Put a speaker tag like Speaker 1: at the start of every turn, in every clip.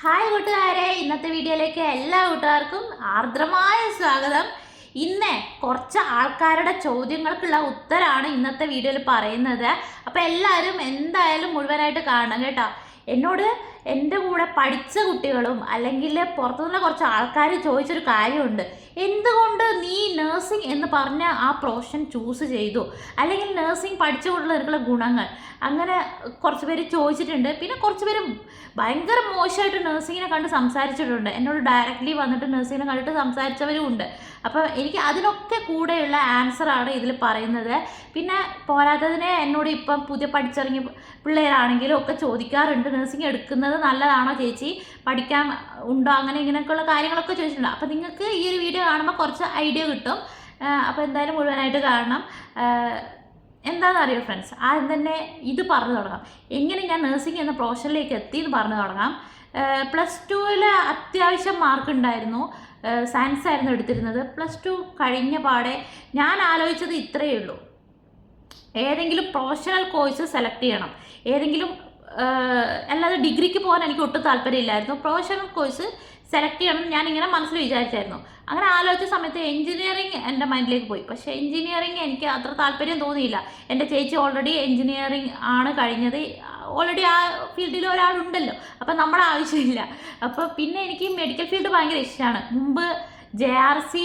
Speaker 1: Hi കൂട്ടുകാരെ. ഇന്നത്തെ വീഡിയോയിലേക്ക് എല്ലാ കൂട്ടുകാർക്കും ആർദ്രമായ സ്വാഗതം. ഇന്ന് കുറച്ച് ആൾക്കാരുടെ ചോദ്യങ്ങൾക്കുള്ള ഉത്തരമാണ് ഇന്നത്തെ വീഡിയോയിൽ പറയുന്നത്. അപ്പോൾ എല്ലാവരും എന്തായാലും മുഴുവനായിട്ട് കാണണം കേട്ടോ. എന്നോട് എന്റെ കൂടെ പഠിച്ച കുട്ടികളും അല്ലെങ്കിൽ പുറത്തുനിന്ന് കുറച്ച് ആൾക്കാർ ചോദിച്ചൊരു കാര്യമുണ്ട്. എന്തുകൊണ്ട് നീ നേഴ്സിംഗ് എന്ന് പറഞ്ഞ ആ പ്രൊഫഷൻ ചൂസ് ചെയ്തു? അല്ലെങ്കിൽ നേഴ്സിംഗ് പഠിച്ചുകൊണ്ടുള്ള നിനക്കുള്ള ഗുണങ്ങൾ? അങ്ങനെ കുറച്ച് പേര് ചോദിച്ചിട്ടുണ്ട്. പിന്നെ കുറച്ച് പേര് ഭയങ്കര മോശമായിട്ട് നേഴ്സിങ്ങിനെ കണ്ട് സംസാരിച്ചിട്ടുണ്ട്. എന്നോട് ഡയറക്റ്റ്ലി വന്നിട്ട് നേഴ്സിങ്ങിനെ കണ്ടിട്ട് സംസാരിച്ചവരും ഉണ്ട്. അപ്പോൾ എനിക്ക് അതിനൊക്കെ കൂടെയുള്ള ആൻസറാണ് ഇതിൽ പറയുന്നത്. പിന്നെ പോരാത്തതിന് എന്നോട് ഇപ്പം പുതിയ പഠിച്ചിറങ്ങിയ പിള്ളേരാണെങ്കിലും ഒക്കെ ചോദിക്കാറുണ്ട്. നഴ്സിംഗ് എടുക്കുന്നത് നല്ലതാണോ ചേച്ചി? പഠിക്കാൻ ഉണ്ടോ? അങ്ങനെ ഇങ്ങനെയൊക്കെയുള്ള കാര്യങ്ങളൊക്കെ ചോദിച്ചിട്ടുണ്ട്. അപ്പോൾ നിങ്ങൾക്ക് ഈ ഒരു വീഡിയോ കാണുമ്പോൾ കുറച്ച് ഐഡിയ കിട്ടും. അപ്പോൾ എന്തായാലും മുഴുവനായിട്ട് കാണണം. എന്താണെന്ന് അറിയോ ഫ്രണ്ട്സ്? ആദ്യം തന്നെ ഇത് പറഞ്ഞു തുടങ്ങാം. എങ്ങനെ ഞാൻ നഴ്സിംഗ് എന്ന പ്രൊഫഷനിലേക്ക് എത്തി എന്ന് പറഞ്ഞു തുടങ്ങാം. പ്ലസ് ടുവിൽ അത്യാവശ്യം മാർക്ക് ഉണ്ടായിരുന്നു. സയൻസ് ആയിരുന്നു എടുത്തിരുന്നത്. പ്ലസ് ടു കഴിഞ്ഞ പാടെ ഞാൻ ആലോചിച്ചത് ഇത്രയേ ഉള്ളൂ. ഏതെങ്കിലും പ്രൊഫഷണൽ കോഴ്സ് സെലക്ട് ചെയ്യണം. ഏതെങ്കിലും അല്ലാതെ ഡിഗ്രിക്ക് പോകാൻ എനിക്ക് ഒട്ടും താല്പര്യമില്ലായിരുന്നു. പ്രൊഫഷണൽ കോഴ്സ് സെലക്ട് ചെയ്യണം ഞാൻ ഇങ്ങനെ മനസ്സിൽ വിചാരിച്ചായിരുന്നു. അങ്ങനെ ആലോചിച്ച സമയത്ത് എഞ്ചിനീയറിംഗ് എന്റെ മൈൻഡിലേക്ക് പോയി. പക്ഷേ എഞ്ചിനീയറിംഗ് എനിക്ക് അത്ര താല്പര്യം തോന്നിയില്ല. എന്റെ ചേച്ചി ഓൾറെഡി എഞ്ചിനീയറിംഗ് ആണ് കഴിഞ്ഞത്. ഓൾറെഡി ആ ഫീൽഡിൽ ഒരാളുണ്ടല്ലോ. അപ്പം നമ്മുടെ ആവശ്യമില്ല. അപ്പോൾ പിന്നെ എനിക്ക് മെഡിക്കൽ ഫീൽഡ് ഭയങ്കര ഇഷ്ടമാണ്. മുമ്പ് ജെ ആർ സി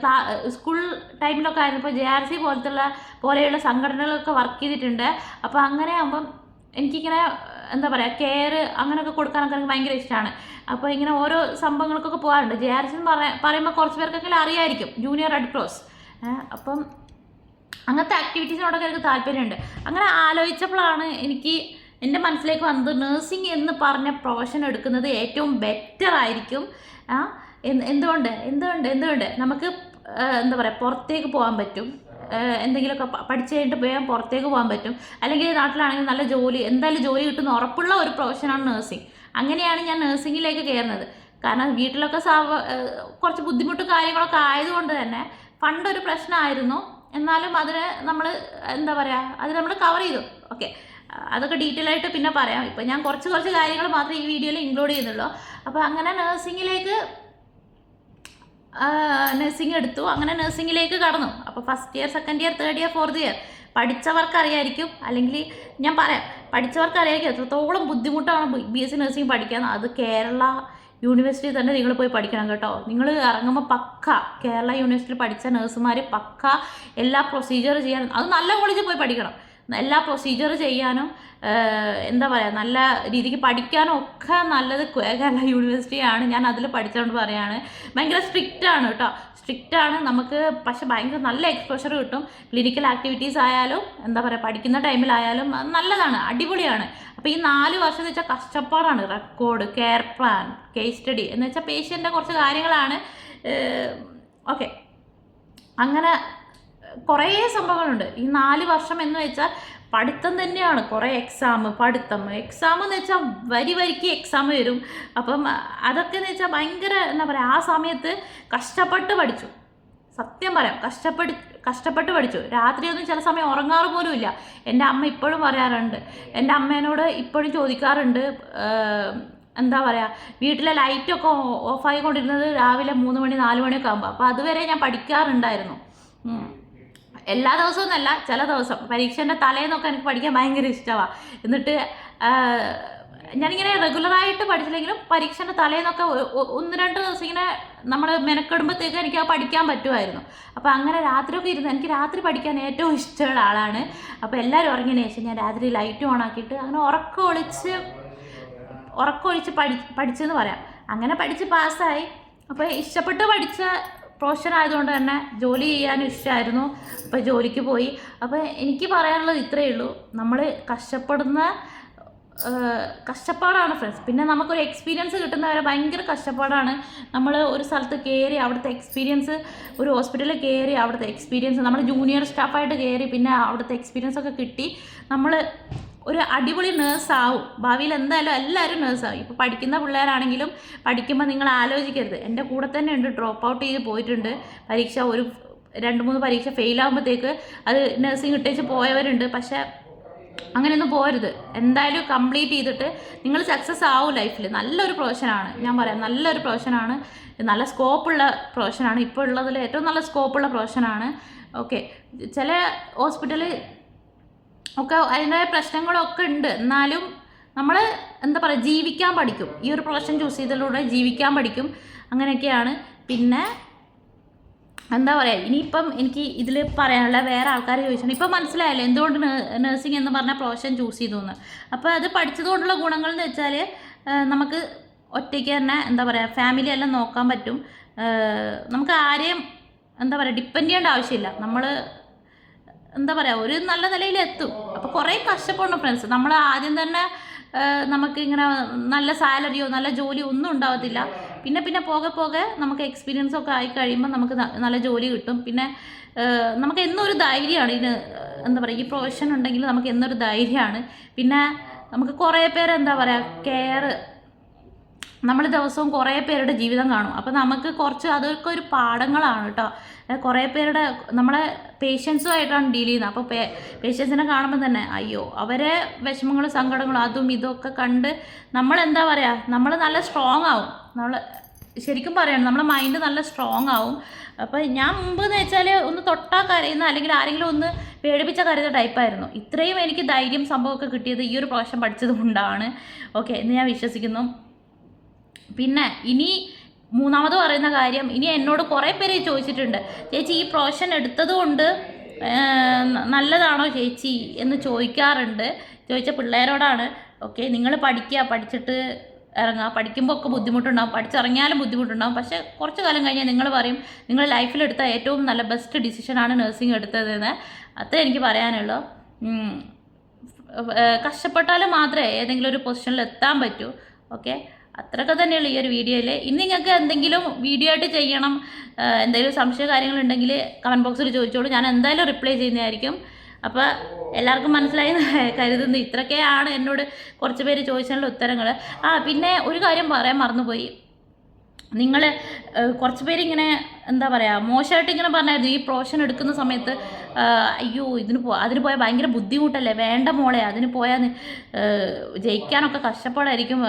Speaker 1: ക്ലാ സ്കൂൾ ടൈമിലൊക്കെ ആയിരുന്നു ഇപ്പോൾ ജെ ആർ സി പോലത്തുള്ള പോലെയുള്ള സംഘടനകളൊക്കെ വർക്ക് ചെയ്തിട്ടുണ്ട്. അപ്പോൾ അങ്ങനെ ആകുമ്പം എനിക്കിങ്ങനെ എന്താ പറയുക കെയർ അങ്ങനെയൊക്കെ കൊടുക്കാനൊക്കെ എനിക്ക് ഭയങ്കര ഇഷ്ടമാണ് അപ്പോൾ ഇങ്ങനെ ഓരോ സംഭവങ്ങൾക്കൊക്കെ പോകാറുണ്ട്. ജെ ആർ എസ് എന്ന് പറയാ പറയുമ്പോൾ കുറച്ച് പേർക്കൊക്കെ അറിയായിരിക്കും. ജൂനിയർ റെഡ് ക്രോസ് അപ്പം അങ്ങനത്തെ ആക്ടിവിറ്റീസിനോടൊക്കെ എനിക്ക് താല്പര്യമുണ്ട്. അങ്ങനെ ആലോചിച്ചപ്പോഴാണ് എനിക്ക് എന്റെ മനസ്സിലേക്ക് വന്നത് നേഴ്സിംഗ് എന്ന് പറഞ്ഞ പ്രൊഫഷൻ എടുക്കുന്നത് ഏറ്റവും ബെറ്റർ ആയിരിക്കും. എന്തുകൊണ്ട്? എന്തുകൊണ്ട്? എന്തുകൊണ്ട്? നമുക്ക് എന്താ പറയുക പുറത്തേക്ക് പോകാൻ പറ്റും. എന്തെങ്കിലുമൊക്കെ പഠിച്ചു കഴിഞ്ഞിട്ട് വേഗം പുറത്തേക്ക് പോകാൻ പറ്റും. അല്ലെങ്കിൽ നാട്ടിലാണെങ്കിൽ നല്ല ജോലി എന്തായാലും ജോലി കിട്ടുന്ന ഉറപ്പുള്ള ഒരു പ്രൊഫഷനാണ് നേഴ്സിംഗ് അങ്ങനെയാണ് ഞാൻ നേഴ്സിങ്ങിലേക്ക് കയറുന്നത്. കാരണം വീട്ടിലൊക്കെ സാവ കുറച്ച് ബുദ്ധിമുട്ടും കാര്യങ്ങളൊക്കെ ആയതുകൊണ്ട് തന്നെ ഫണ്ട് ഒരു പ്രശ്നമായിരുന്നു. എന്നാലും അതിന് നമ്മൾ എന്താ പറയുക അത് നമ്മൾ കവർ ചെയ്തു. ഓക്കെ അതൊക്കെ ഡീറ്റെയിൽ ആയിട്ട് പിന്നെ പറയാം. ഇപ്പം ഞാൻ കുറച്ച് കുറച്ച് കാര്യങ്ങൾ മാത്രമേ ഈ വീഡിയോയിൽ ഇൻക്ലൂഡ് ചെയ്യുന്നുള്ളൂ. അപ്പോൾ അങ്ങനെ നഴ്സിങ്ങിലേക്ക് നഴ്സിംഗ് എടുത്തു. അങ്ങനെ നഴ്സിംഗിലേക്ക് കടന്നു. അപ്പോൾ first year second year third year fourth year പഠിച്ചവർക്ക് അറിയായിരിക്കും അല്ലെങ്കിൽ ഞാൻ പറയാം പഠിച്ചവർക്ക് അറിയായിരിക്കും എത്രത്തോളം ബുദ്ധിമുട്ടാണ് ബി എസ് സി നഴ്സിംഗ് പഠിക്കാൻ. അത് കേരള യൂണിവേഴ്സിറ്റി തന്നെ നിങ്ങൾ പോയി പഠിക്കണം കേട്ടോ. നിങ്ങൾ ഇറങ്ങുമ്പോൾ പക്ക കേരള യൂണിവേഴ്സിറ്റിയിൽ പഠിച്ച നഴ്സുമാർ പക്ക എല്ലാ പ്രൊസീജിയർ ചെയ്യാൻ അത് നല്ല കോളേജിൽ പോയി പഠിക്കണം. എല്ലാ പ്രൊസീജിയർ ചെയ്യാനും എന്താ പറയുക നല്ല രീതിക്ക് പഠിക്കാനും ഒക്കെ നല്ലത് കേരള യൂണിവേഴ്സിറ്റിയാണ് ഞാൻ അതിൽ പഠിച്ചതുകൊണ്ട് പറയാണ്. ഭയങ്കര സ്ട്രിക്റ്റ് ആണ് കേട്ടോ സ്ട്രിക്റ്റ് ആണ്. നമുക്ക് പക്ഷെ ഭയങ്കര നല്ല എക്സ്പോഷർ കിട്ടും. ക്ലിനിക്കൽ ആക്ടിവിറ്റീസ് ആയാലും എന്താ പറയുക പഠിക്കുന്ന ടൈമിലായാലും നല്ലതാണ്. അടിപൊളിയാണ്. അപ്പോൾ ഈ നാല് വർഷം എന്ന് വെച്ചാൽ കഷ്ടപ്പാടാണ്. Record care plan case study എന്ന് വെച്ചാൽ പേഷ്യന്റെ കുറച്ച് കാര്യങ്ങളാണ്. ഓക്കെ അങ്ങനെ കുറേ സംഭവങ്ങളുണ്ട്. ഈ നാല് വർഷം എന്ന് വെച്ചാൽ പഠിത്തം തന്നെയാണ്. കുറേ എക്സാം പഠിത്തം. എക്സാം എന്ന് വെച്ചാൽ വരി വരിക്ക് എക്സാം വരും. അപ്പം അതൊക്കെ എന്ന് വെച്ചാൽ ഭയങ്കര എന്താ പറയുക ആ സമയത്ത് കഷ്ടപ്പെട്ട് പഠിച്ചു. സത്യം പറയാം കഷ്ടപ്പെട്ട് കഷ്ടപ്പെട്ട് പഠിച്ചു. രാത്രിയൊന്നും ചില സമയം ഉറങ്ങാറ് പോലുമില്ല എന്റെ അമ്മ ഇപ്പോഴും പറയാറുണ്ട്. എന്റെ അമ്മേനോട് ഇപ്പോഴും ചോദിക്കാറുണ്ട് എന്താ പറയുക വീട്ടിലെ ലൈറ്റൊക്കെ ഓഫായിക്കൊണ്ടിരുന്നത് രാവിലെ മൂന്ന് മണി നാല് മണിയൊക്കെ ആകുമ്പോൾ അപ്പോൾ അതുവരെ ഞാൻ പഠിക്കാറുണ്ടായിരുന്നു. എല്ലാ ദിവസവും എന്നല്ല ചില ദിവസം. പരീക്ഷേന്റെ തലേന്നൊക്കെ എനിക്ക് പഠിക്കാൻ ഭയങ്കര ഇഷ്ടമാണ് എന്നിട്ട് ഞാനിങ്ങനെ റെഗുലറായിട്ട് പഠിച്ചില്ലെങ്കിലും പരീക്ഷേന്റെ തലേന്നൊക്കെ ഒന്ന് രണ്ട് ദിവസം ഇങ്ങനെ നമ്മൾ മെനക്കെടുമ്പോഴത്തേക്ക് എനിക്ക് അത് പഠിക്കാൻ പറ്റുമായിരുന്നു. അപ്പോൾ അങ്ങനെ രാത്രിയൊക്കെ ഇരുന്ന് എനിക്ക് രാത്രി പഠിക്കാൻ ഏറ്റവും ഇഷ്ടമുള്ള ആളാണ്. അപ്പോൾ എല്ലാവരും ഉറങ്ങിയതിന് ശേഷം ഞാൻ രാത്രി ലൈറ്റ് ഓൺ ആക്കിയിട്ട് അങ്ങനെ ഉറക്കം ഒളിച്ച് പഠി പഠിച്ചെന്ന് പറയാം. അങ്ങനെ പഠിച്ച് പാസ്സായി അപ്പോൾ ഇഷ്ടപ്പെട്ട് പഠിച്ച പ്രൊഫഷൻ ആയതുകൊണ്ട് തന്നെ ജോലി ചെയ്യാൻ ഇഷ്ടമായിരുന്നു. അപ്പോൾ ജോലിക്ക് പോയി. അപ്പോൾ എനിക്ക് പറയാനുള്ളത് ഇത്രയേ ഉള്ളൂ. നമ്മൾ കഷ്ടപ്പെടുന്ന കഷ്ടപ്പാടാണ് ഫ്രണ്ട്സ് പിന്നെ നമുക്കൊരു എക്സ്പീരിയൻസ് കിട്ടുന്നവരെ ഭയങ്കര കഷ്ടപ്പാടാണ്. നമ്മൾ ഒരു സ്ഥലത്ത് കയറി അവിടുത്തെ എക്സ്പീരിയൻസ് ഒരു ഹോസ്പിറ്റലിൽ കയറി അവിടുത്തെ എക്സ്പീരിയൻസ് നമ്മൾ ജൂനിയർ സ്റ്റാഫായിട്ട് കയറി പിന്നെ അവിടുത്തെ എക്സ്പീരിയൻസ് ഒക്കെ കിട്ടി. നമ്മൾ ഒരു അടിപൊളി നേഴ്സാവും ഭാവിയിൽ എന്തായാലും എല്ലാവരും നേഴ്സാവും ഇപ്പോൾ പഠിക്കുന്ന പിള്ളേരാണെങ്കിലും പഠിക്കുമ്പോൾ നിങ്ങൾ ആലോചിക്കരുത്. എന്റെ കൂടെ തന്നെ ഉണ്ട് ഡ്രോപ്പ് ഔട്ട് ചെയ്ത് പോയിട്ടുണ്ട്. പരീക്ഷ ഒരു രണ്ട് മൂന്ന് പരീക്ഷ ഫെയിലാകുമ്പോഴത്തേക്ക് അത് നഴ്സിംഗ് ഇട്ടേച്ച് പോയവരുണ്ട്. പക്ഷേ അങ്ങനെയൊന്നും പോരുത്. എന്തായാലും കംപ്ലീറ്റ് ചെയ്തിട്ട് നിങ്ങൾ സക്സസ് ആവും ലൈഫിൽ നല്ലൊരു പ്രൊഫഷനാണ് ഞാൻ പറയാം നല്ലൊരു പ്രൊഫഷനാണ് നല്ല സ്കോപ്പുള്ള പ്രൊഫഷനാണ് ഇപ്പോൾ ഉള്ളതിൽ ഏറ്റവും നല്ല സ്കോപ്പുള്ള പ്രൊഫഷനാണ് ഓക്കെ ചില ഹോസ്പിറ്റലിൽ ഒക്കെ അതിന്റെതായ പ്രശ്നങ്ങളൊക്കെ ഉണ്ട്. എന്നാലും നമ്മൾ എന്താ പറയുക ജീവിക്കാൻ പഠിക്കും. ഈ ഒരു പ്രൊഫഷൻ ചൂസ് ചെയ്തതിലൂടെ ജീവിക്കാൻ പഠിക്കും. അങ്ങനെയൊക്കെയാണ്. പിന്നെ എന്താ പറയുക ഇനിയിപ്പം എനിക്ക് ഇതിൽ പറയാനുള്ള വേറെ ആൾക്കാർ ചോദിച്ചാൽ ഇപ്പം മനസ്സിലായല്ലോ എന്തുകൊണ്ട് നഴ്സിംഗ് എന്ന് പറഞ്ഞ പ്രൊഫഷൻ ചൂസ് ചെയ്തു എന്ന്. അപ്പോൾ അത് പഠിച്ചതുകൊണ്ടുള്ള ഗുണങ്ങൾ എന്ന് വെച്ചാൽ നമുക്ക് ഒറ്റയ്ക്ക് തന്നെ എന്താ പറയുക ഫാമിലി എല്ലാം നോക്കാൻ പറ്റും. നമുക്ക് ആരെയും എന്താ പറയുക ഡിപ്പെൻഡ് ചെയ്യേണ്ട ആവശ്യമില്ല. നമ്മൾ എന്താ പറയുക ഒരു നല്ല നിലയിൽ എത്തും. അപ്പോൾ കുറേ കഷ്ടപ്പെടണം ഫ്രണ്ട്സ് നമ്മൾ ആദ്യം തന്നെ നമുക്ക് ഇങ്ങനെ നല്ല സാലറിയോ നല്ല ജോലിയോ ഒന്നും ഉണ്ടാവത്തില്ല. പിന്നെ പിന്നെ പോകെ പോകെ നമുക്ക് എക്സ്പീരിയൻസ് ഒക്കെ ആയി കഴിയുമ്പോൾ നമുക്ക് നല്ല ജോലി കിട്ടും. പിന്നെ നമുക്ക് എന്നൊരു ധൈര്യമാണ് ഇതിന് എന്താ പറയുക ഈ പ്രൊഫഷൻ ഉണ്ടെങ്കിൽ നമുക്ക് എന്നൊരു ധൈര്യമാണ്. പിന്നെ നമുക്ക് കുറേ പേര് എന്താ പറയുക കെയർ നമ്മൾ ദിവസവും കുറേ പേരുടെ ജീവിതം കാണും. അപ്പോൾ നമുക്ക് കുറച്ച് അതൊക്കെ ഒരു പാഠങ്ങളാണ് കേട്ടോ കുറേ പേരുടെ നമ്മളെ പേഷ്യൻസുമായിട്ടാണ് ഡീൽ ചെയ്യുന്നത്. അപ്പോൾ പേ പേഷ്യൻസിനെ കാണുമ്പോൾ തന്നെ അയ്യോ അവരെ വിഷമങ്ങളും സങ്കടങ്ങളും അതും ഇതൊക്കെ കണ്ട് നമ്മൾ എന്താ പറയുക നമ്മൾ നല്ല സ്ട്രോങ് ആവും. നമ്മൾ ശരിക്കും പറയണം നമ്മുടെ മൈൻഡ് നല്ല സ്ട്രോങ് ആവും. അപ്പോൾ ഞാൻ മുമ്പ് എന്ന് വെച്ചാൽ ഒന്ന് തൊട്ടാ കരയുന്ന അല്ലെങ്കിൽ ആരെങ്കിലും ഒന്ന് പേടിപ്പിച്ച കരുത ടൈപ്പായിരുന്നു ഇത്രയും എനിക്ക് ധൈര്യം സംഭവമൊക്കെ കിട്ടിയത് ഈ ഒരു പ്രാവശ്യം പഠിച്ചത് കൊണ്ടാണ്. ഓക്കെ എന്ന് ഞാൻ വിശ്വസിക്കുന്നു. പിന്നെ ഇനി മൂന്നാമത് പറയുന്ന കാര്യം ഇനി എന്നോട് കുറേ പേര് ചോദിച്ചിട്ടുണ്ട് ചേച്ചി ഈ പ്രൊഫഷൻ എടുത്തത് കൊണ്ട് നല്ലതാണോ ചേച്ചി? എന്ന് ചോദിക്കാറുണ്ട്. ചോദിച്ച പിള്ളേരോടാണ് ഓക്കെ നിങ്ങൾ പഠിക്കുക പഠിച്ചിട്ട് ഇറങ്ങുക. പഠിക്കുമ്പോൾ ഒക്കെ ബുദ്ധിമുട്ടുണ്ടാകും പഠിച്ചിറങ്ങിയാലും ബുദ്ധിമുട്ടുണ്ടാകും പക്ഷേ കുറച്ച് കാലം കഴിഞ്ഞാൽ നിങ്ങൾ പറയും നിങ്ങൾ ലൈഫിലെടുത്ത ഏറ്റവും നല്ല ബെസ്റ്റ് ഡിസിഷനാണ് നഴ്സിംഗ് എടുത്തതെന്ന്. അത്ര എനിക്ക് പറയാനുള്ളൂ. കഷ്ടപ്പെട്ടാലും മാത്രമേ ഏതെങ്കിലും ഒരു പൊസിഷനിൽ എത്താൻ പറ്റൂ. ഓക്കെ? അത്രയൊക്കെ തന്നെയുള്ളൂ ഈ ഒരു വീഡിയോയിൽ ഇന്ന് നിങ്ങൾക്ക് എന്തെങ്കിലും വീഡിയോ ആയിട്ട് ചെയ്യണം എന്തെങ്കിലും സംശയ കാര്യങ്ങളുണ്ടെങ്കിൽ കമന്റ് ബോക്സിൽ ചോദിച്ചോളൂ. ഞാൻ എന്തായാലും റിപ്ലൈ ചെയ്യുന്നതായിരിക്കും. അപ്പോൾ എല്ലാവർക്കും മനസ്സിലായി കരുതുന്നു. ഇത്രയൊക്കെയാണ് എന്നോട് കുറച്ച് പേര് ചോദിച്ചതിനുള്ള ഉത്തരങ്ങൾ ആ പിന്നെ ഒരു കാര്യം പറയാൻ മറന്നുപോയി. നിങ്ങൾ കുറച്ച് പേര് ഇങ്ങനെ എന്താ പറയുക മോശമായിട്ട് ഇങ്ങനെ പറഞ്ഞായിരുന്നു. ഈ പ്രൊഫഷൻ എടുക്കുന്ന സമയത്ത് അയ്യോ ഇതിന് പോ അതിന് പോയാൽ ഭയങ്കര ബുദ്ധിമുട്ടല്ലേ? വേണ്ട മോളെ അതിന് പോയാൽ ജയിക്കാനൊക്കെ കഷ്ടപ്പാടായിരിക്കും.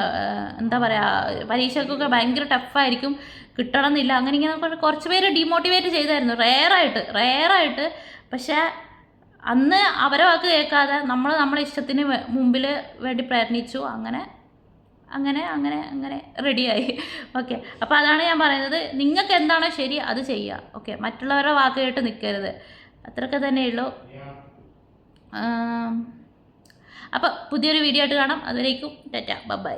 Speaker 1: എന്താ പറയുക പരീക്ഷയ്ക്കൊക്കെ ഭയങ്കര ടഫായിരിക്കും. കിട്ടണം എന്നില്ല അങ്ങനെ ഇങ്ങനെ കുറ- കുറച്ച് പേര് ഡിമോട്ടിവേറ്റ് ചെയ്തായിരുന്നു. റെയറായിട്ട് റെയറായിട്ട്. പക്ഷേ അന്ന് അവരെ വാക്ക് കേൾക്കാതെ നമ്മൾ നമ്മളെ ഇഷ്ടത്തിന് മുമ്പിൽ വേണ്ടി പ്രയത്നിച്ചു. അങ്ങനെ അങ്ങനെ അങ്ങനെ അങ്ങനെ റെഡിയായി. ഓക്കെ. അപ്പോൾ അതാണ് ഞാൻ പറയുന്നത്. നിങ്ങൾക്ക് എന്താണോ ശരി അത് ചെയ്യുക ഓക്കെ. മറ്റുള്ളവരുടെ വാക്ക് കേട്ട് നിൽക്കരുത്. അത്രയൊക്കെ തന്നെയുള്ളൂ. അപ്പോൾ പുതിയൊരു വീഡിയോ ആയിട്ട് കാണാം. അതിലേക്കും ടാറ്റ. ബൈ